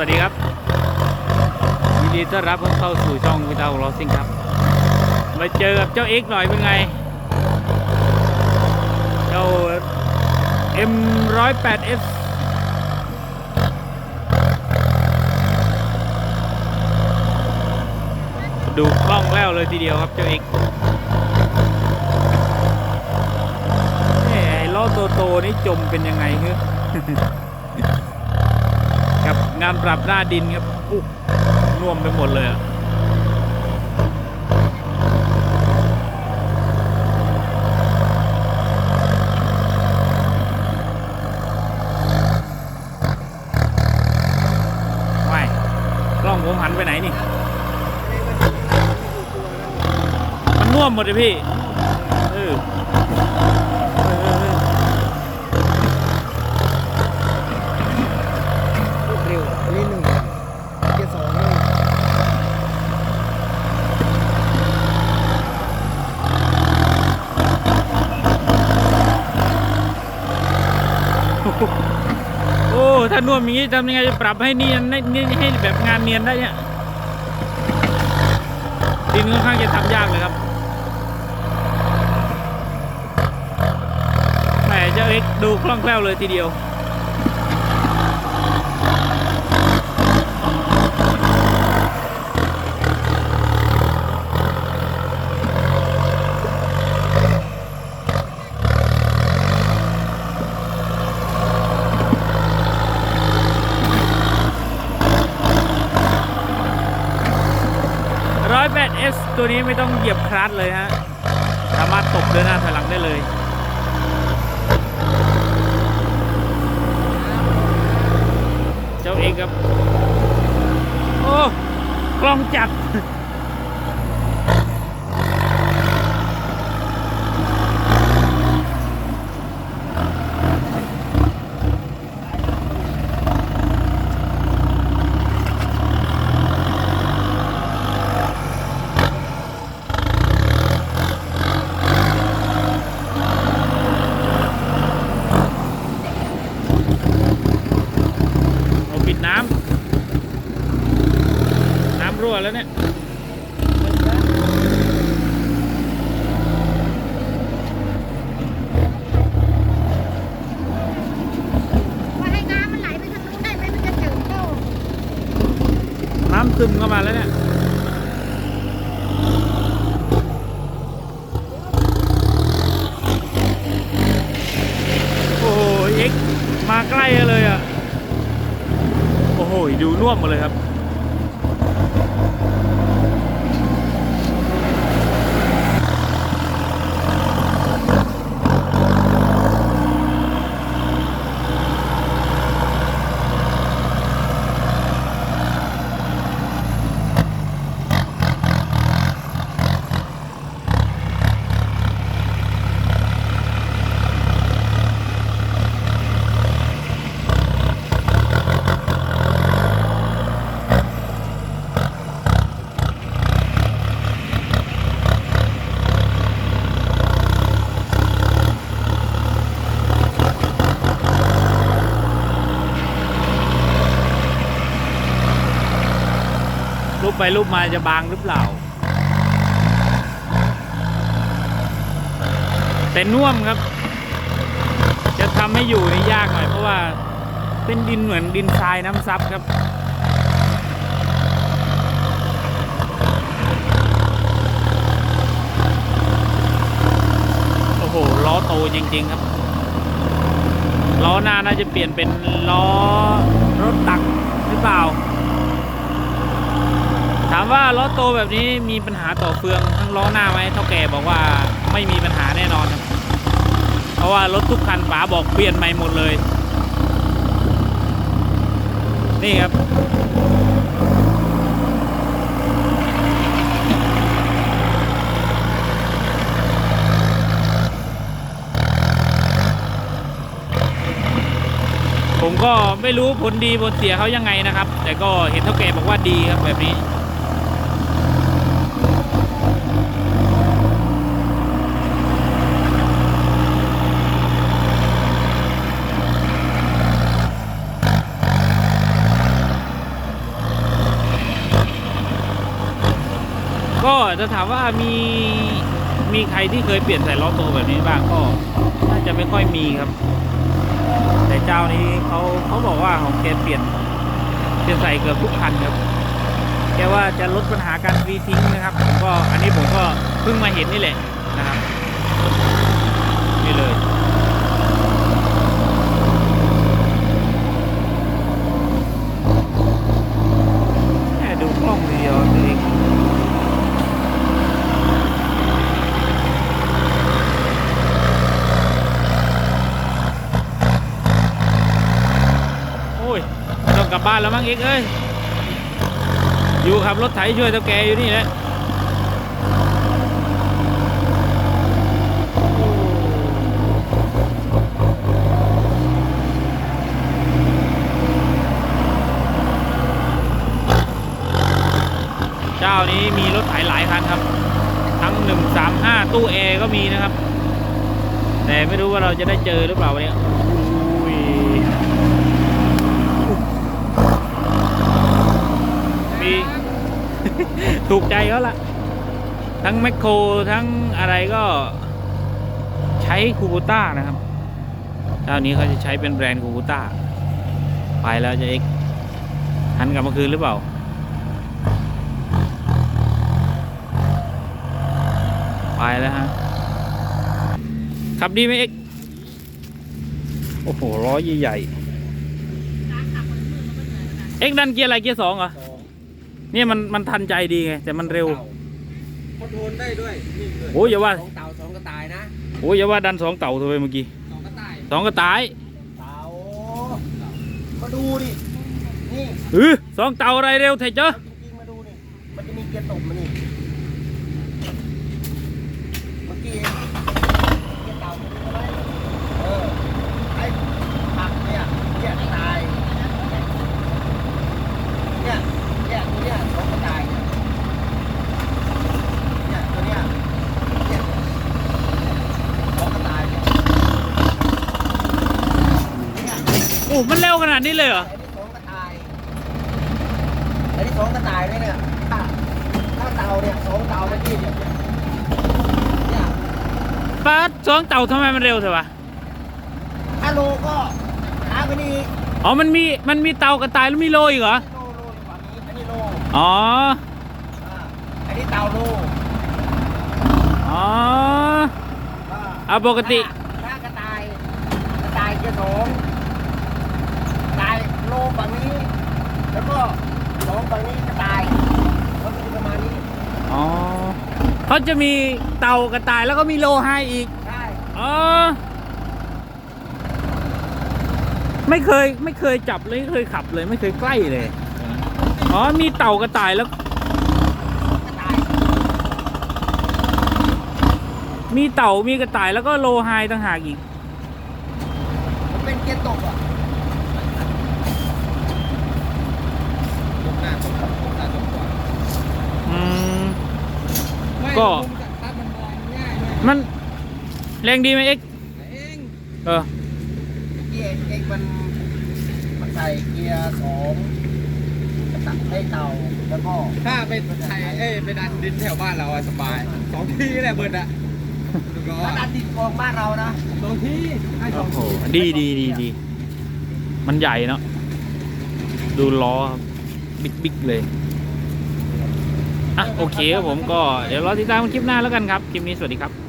วัสดีครับยินดีต้อนรับเข้าสู่ช่องวิตาของเราซิงครับ มาเจอกับเจ้าเอ็กหน่อยเป็นไง เจ้า M108S ดูคล่องแล้วเลยทีเดียวครับเจ้าเอ็กไอ้ล้อโตๆนี่จมเป็นยังไงฮึครับ งานปรับหน้าดินครับอุ๊ยน่วมไปหมดเลยอะไม่กล้องผมหันไปไหนนี่ มันน่วมหมดเลยพี่ เออเออเออเออ เร็วอันนี้หนึ่งเกียร์สองเลย โอ้ ถ้านวมอย่างนี้ทำยังไงจะปรับให้เนียนให้เนียนให้แบบงานเนียนได้เนี่ยดินค่อนข้างจะทำยากเลยครับแหมเจ้าเอ็กดูคล่องแคล่วเลยทีเดียว ร้อยแปดเอส ตัวนี้ไม่ต้องเหยียบคลัตช์เลยฮะ สามารถตบเดินหน้าถอยหลังได้เลยเจ้าเองครับ โอ้กล้องจับ เอาปิดน้ำ น้ำ รั่วแล้วเนี่ยว่าให้น้ำมันไหลไปทางนู้นได้ไหมมันจะเจิ่งเข้าน้ำซึมเข้ามาแล้วเนี่ยโอ้โหเอ็กซ์มาใกล้เลยอะ โอ้โห ดูน่วมหมดเลยครับ ไปรูปมาจะบางหรือเปล่า แต่น่วมครับ จะทำให้อยู่นี่ยากหน่อยเพราะว่าเป็นดินเหมือนดินทรายน้ำซับครับโอ้โหล้อโตจริง ๆ ครับล้อหน้าน่าจะเปลี่ยนเป็นล้อรถตักหรือเปล่าามว่าล้อโตแบบนี้มีปัญหาต่อเฟืองทั้งล้อหน้าไหมเท่าแก่บอกว่าไม่มีปัญหาแน่นอนเพราะว่ารถทุกคันป๋าบอกเปลี่ยนใหม่หมดเลย นี่ครับผมก็ไม่รู้ผลดีผลเสียเขายังไงนะครับ แต่ก็เห็นเท่าแก่บอกว่าดีครับแบบนี้ จะถามว่ามีมีใครที่เคยเปลี่ยนใส่ล้อโตแบบนี้บ้างก็น่าจะไม่ค่อยมีครับ แต่เจ้านี้เขาเขาบอกว่าของแกเปลี่ยนเปลี่ยนใส่เกือบทุกคันครับแกว่าจะลดปัญหาการฟรีทิ้งนะครับผมก็อันนี้ผมก็เพิ่งมาเห็นนี่แหละนะครับนี่เลย แค่ดูกล้องเดียวเองโอ้ย ต้องกลับบ้านแล้วมั้งเอกเอ้ย อยู่ขับรถไถช่วยเท่าแกอยู่นี่แหละเจ้านี้มีรถไถหลายคันครับ ทั้ง 135 ตู้แอร์ก็มีนะครับ แต่ไม่รู้ว่าเราจะได้เจอหรือเปล่าวันนี้อุ้ยมี ถูกใจเขาละทั้งแมคโครทั้งอะไรก็ใช้คูบูต้านะครับเจ้านี้เขาจะใช้เป็นแบรนด์คูบูต้าไปแล้วจะเอ็กหันกลับมาคืนหรือเปล่า ไปแล้วฮะขับดีไหมเอ็กโอ้โหล้อใหญ่เอ็กดันเกียร์อะไรเกียร์สองเหรอ นี่ยมันมันทันใจดีไง แต่มันเร็วคอนโทรลได้ด้วยนี่เลยโอ้ยอย่าว่า สองเต่าสองกระต่ายนะโอ้ยอย่าว่าดันสองเต่าตัวไปเมื่อกี้สองกระต่ายสองกระต่ายเต่ามาดูดินี่เออสองเต่าอะไรเร็วเถอะเจ้าจริงๆมาดูนี่มันจะมีเกียร์ตกมานี่เมื่อกี้เองเกียร์เต่ามาดูไหมเออไอ้ผักเนี่ยเกียร์กระต่ายเนี่ยเนี่ยตัวเนี่ยสองกระต่ายเนี่ยตัวเนี่ยเนี่ยสองกระต่ายเนี่ยเนี่ย โอ้มันเร็วขนาดนี้เลยเหรอไอันนี้สองกระต่ายไอันนี้สองกระต่ายเลยเนี่ยถ้าถ้าเต่าเนี่ยสองเต่าเมื่อกี้เนี่ยเนี่ยป้าสองเต่าทำไมมันเร็วเถอะวะถ้าโลก็หาไปนี่อ๋อมันมีมันมีเต่ากระต่ายแล้วมีโลอีกเหรอโลโลกว่านี้อันนี้โลอ๋ออ่าอันนี้เต่าโลอ๋ออ่าเอาปกติ ถ้ากระต่ายกระต่ายจะสอง ฝั่งนี้ แล้วก็สองฝั่งนี้กระต่ายมันก็จะประมาณนี้ อ๋อเขาจะมีเต่ากระต่ายแล้วก็มีโลไฮอีก ใช่ อ๋อ ไม่เคยไม่เคยจับเลยไม่เคยขับเลยไม่เคยใกล้เลย อ๋อ มีเต่ากระต่ายแล้ว กระต่าย มีเต่ามีกระต่ายแล้วก็โลไฮต่างหากอีก มันเป็นเกียร์ตกอะตกห น้าตกหลังตกหน้าตกขวาอืม ไม่ก็มุมจากตั้งมันมองง่ายเลยมันแรงดีไหมเอ็กซ์เองเออ เกียร์เองมันมันใส่เกียร์สองตัดให้เตาแล้วก็ถ้าไปไทยเอ้ยไปดันดินแถวบ้านเราอะสบายสองที่แหละเบิร์ดอะถูกต้องถ้าดันดินกองบ้านเรานะสองที่ให้สโอ้องโห ที่ดีดีดีดี มันใหญ่เนาะ ดูล้อครับ บิ๊กบิ๊กเลยอะโอเคครับผมก็เดี๋ยวรอติดตามคลิปหน้าแล้วกันครับ คลิปนี้สวัสดีครับ